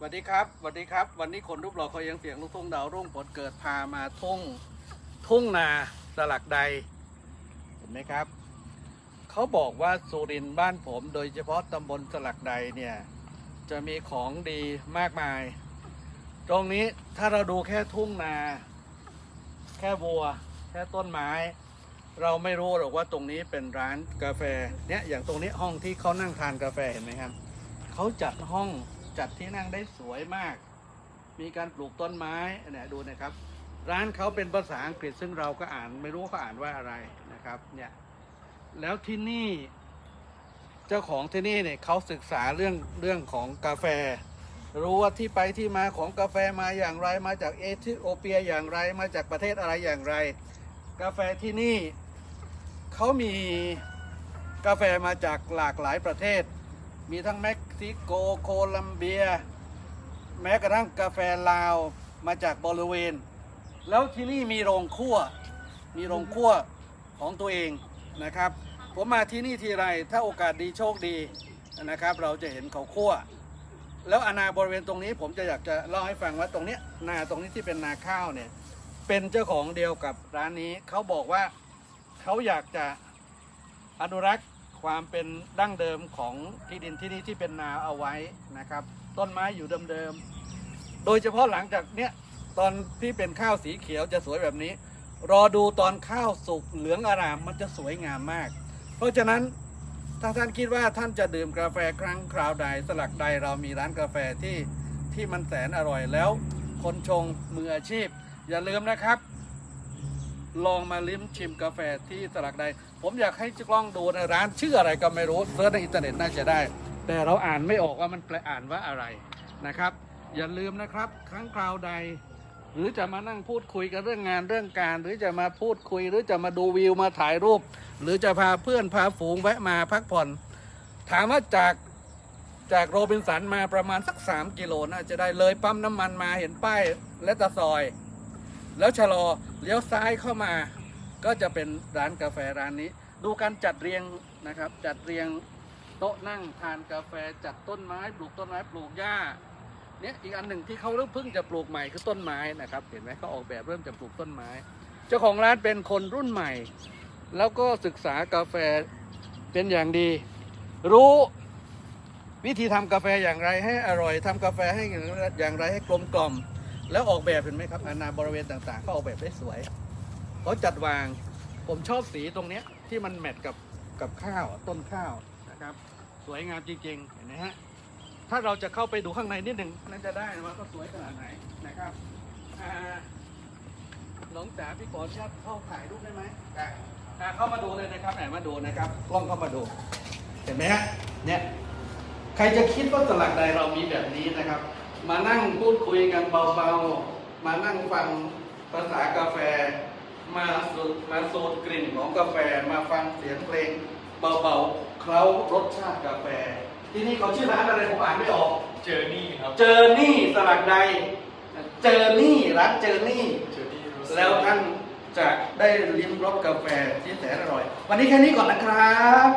สวัสดีครับสวัสดีครับ วันนี้คนรูปหล่อคอยยังเสียงลูกทุ่งดาวรุ่งผลเกิดพามาทุ่งทุ่งนาสลักใดเห็นไหมครับเขาบอกว่าสุรินทร์บ้านผม โดยเฉพาะตำบลสลักใดเนี่ยจะมีของดีมากมาย ตรงนี้ถ้าเราดูแค่ทุ่งนา แค่วัว แค่ต้นไม้ เราไม่รู้หรอกว่าตรงนี้เป็นร้านกาแฟเนี่ยอย่างตรงนี้ห้องที่เขานั่งทานกาแฟเห็นไหมครับเขาจัดห้อง จัดที่นั่งได้สวยมาก มีการปลูกต้นไม้เนี่ยดูนะครับ ร้านเขาเป็นภาษาอังกฤษซึ่งเราก็อ่านไม่รู้เขาอ่านว่าอะไรนะครับเนี่ยแล้วที่นี่เจ้าของที่นี่เนี่ยเขาศึกษาเรื่องเรื่องของกาแฟ รู้ว่าที่ไปที่มาของกาแฟมาอย่างไร มาจากเอธิโอเปียอย่างไร มาจากประเทศอะไรอย่างไร กาแฟที่นี่เขามีกาแฟมาจากหลากหลายประเทศ มีทั้งเม็กซิโกโคลัมเบีย แม้กระทั่งกาแฟลาวมาจากบริเวณ แล้วที่นี่มีโรงคั่ว มีโรงคั่วของตัวเองนะครับ ผมมาที่นี่ทีไรถ้าโอกาสดีโชคดีนะครับ เราจะเห็นเขาคั่ว แล้วอาณาบริเวณตรงนี้ ผมจะอยากจะเล่าให้ฟังว่าตรงนี้นาตรงนี้ที่เป็นนาข้าวเนี่ยเป็นเจ้าของเดียวกับร้านนี้เขาบอกว่าเขาอยากจะอนุรักษ์ ความเป็นดั้งเดิมของที่ดินที่นี่ที่เป็นนาเอาไว้นะครับ ต้นไม้อยู่เดิมๆโดยเฉพาะหลังจากเนี้ยตอนที่เป็นข้าวสีเขียวจะสวยแบบนี้ รอดูตอนข้าวสุกเหลืองอารามมันจะสวยงามมาก เพราะฉะนั้นถ้าท่านคิดว่าท่านจะดื่มกาแฟครั้งคราวใดสลักใดเรามีร้านกาแฟที่ที่มันแสนอร่อยแล้ว คนชงมืออาชีพ อย่าลืมนะครับ ลองมาลิ้มชิมกาแฟที่สลักใด ผมอยากให้จกล้องดูในร้านชื่ออะไรก็ไม่รู้เซิร์ชในอินเทอร์เน็ตน่าจะได้ แต่เราอ่านไม่ออกว่ามันแปลอ่านว่าอะไรนะครับ อย่าลืมนะครับ ครั้งคราวใด หรือจะมานั่งพูดคุยกันเรื่องงานเรื่องการ หรือจะมาพูดคุย หรือจะมาดูวิวมาถ่ายรูป หรือจะพาเพื่อนพาฝูงแวะมาพักผ่อน ถามว่าจากจากโรบินสันมาประมาณสักสามกิโลน่าจะได้เลยปั๊มน้ำมันมาเห็นป้ายและตะซอย แล้วชะลอเลี้ยวซ้ายเข้ามาก็จะเป็นร้านกาแฟร้านนี้ ดูการจัดเรียงนะครับ จัดเรียงโต๊ะนั่งทานกาแฟจัดต้นไม้ปลูกต้นไม้ปลูกหญ้าเนี่ยอีกอันหนึ่งที่เขาเพิ่งจะปลูกใหม่คือต้นไม้นะครับ เห็นไหมเขาออกแบบเริ่มจะปลูกต้นไม้ เจ้าของร้านเป็นคนรุ่นใหม่ แล้วก็ศึกษากาแฟเป็นอย่างดี รู้วิธีทำกาแฟอย่างไรให้อร่อยทำกาแฟให้อย่างไรให้กลมกล่อม แล้วออกแบบเห็นไหมครับอาณาบริเวณต่างๆเขาออกแบบได้สวยเขาจัดวางผมชอบสีตรงเนี้ยที่มันแมทกับกับข้าวต้นข้าวนะครับ สวยงามจริงๆเห็นไหมฮะถ้าเราจะเข้าไปดูข้างในนิดหนึ่งนั่นจะได้ว่าก็สวยขนาดไหนนะครับน้องจ๋าพี่ขออนุญาตเข้าถ่ายรูปได้ไหมอะอะเข้ามาดูเลยนะครับไหนมาดูนะครับกล้องเข้ามาดูเห็นไหมฮะเนี่ยใครจะคิดว่าตลาดใดเรามีแบบนี้นะครับ มานั่งพูดคุยกันเบาๆ มานั่งฟังภาษากาแฟ มาสูดมาสูดกลิ่นของกาแฟ มาฟังเสียงเพลงเบาๆ เคล้ารสชาติกาแฟ ที่นี่เขาชื่อร้านอะไรผมอ่านไม่ออก เจอนี่ครับ เจอนี่สลักใด เจอนี่ร้านเจอนี่ เจอนี่รู้สึกแล้วท่านจะได้ลิ้มรสกาแฟที่แสนอร่อย วันนี้แค่นี้ก่อนนะครับ